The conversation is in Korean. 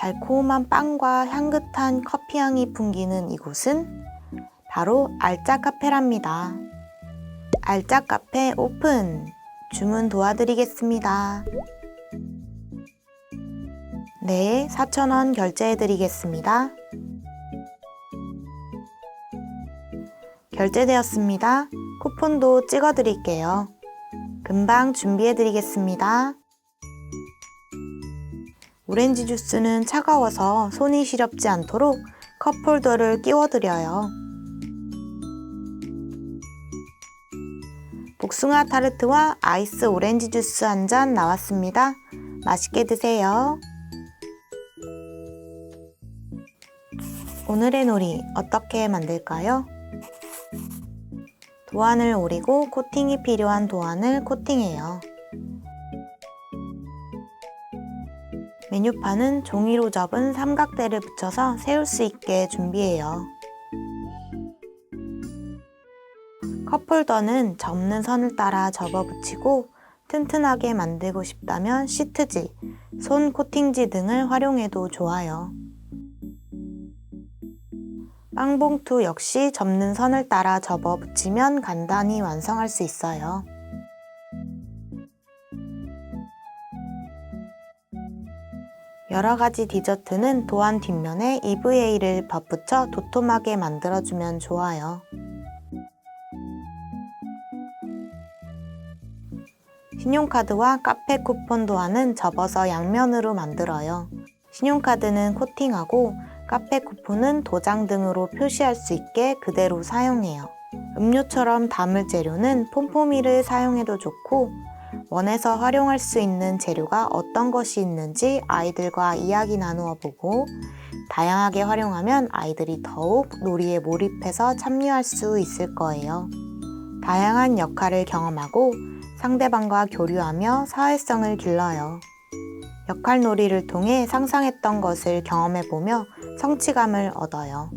달콤한 빵과 향긋한 커피 향이 풍기는 이곳은 바로 알짜 카페랍니다. 알짜 카페 오픈! 주문 도와드리겠습니다. 네, 4,000원 결제해드리겠습니다. 결제되었습니다. 쿠폰도 찍어드릴게요. 금방 준비해드리겠습니다. 오렌지 주스는 차가워서 손이 시렵지 않도록 컵홀더를 끼워드려요. 복숭아 타르트와 아이스 오렌지 주스 한 잔 나왔습니다. 맛있게 드세요. 오늘의 놀이 어떻게 만들까요? 도안을 오리고 코팅이 필요한 도안을 코팅해요. 메뉴판은 종이로 접은 삼각대를 붙여서 세울 수 있게 준비해요. 컵홀더는 접는 선을 따라 접어 붙이고 튼튼하게 만들고 싶다면 시트지, 손 코팅지 등을 활용해도 좋아요. 빵봉투 역시 접는 선을 따라 접어 붙이면 간단히 완성할 수 있어요. 여러 가지 디저트는 도안 뒷면에 EVA를 덧붙여 도톰하게 만들어주면 좋아요. 신용카드와 카페 쿠폰 도안은 접어서 양면으로 만들어요. 신용카드는 코팅하고 카페 쿠폰은 도장 등으로 표시할 수 있게 그대로 사용해요. 음료처럼 담을 재료는 폼포미를 사용해도 좋고 원해서 활용할 수 있는 재료가 어떤 것이 있는지 아이들과 이야기 나누어 보고 다양하게 활용하면 아이들이 더욱 놀이에 몰입해서 참여할 수 있을 거예요. 다양한 역할을 경험하고 상대방과 교류하며 사회성을 길러요. 역할 놀이를 통해 상상했던 것을 경험해보며 성취감을 얻어요.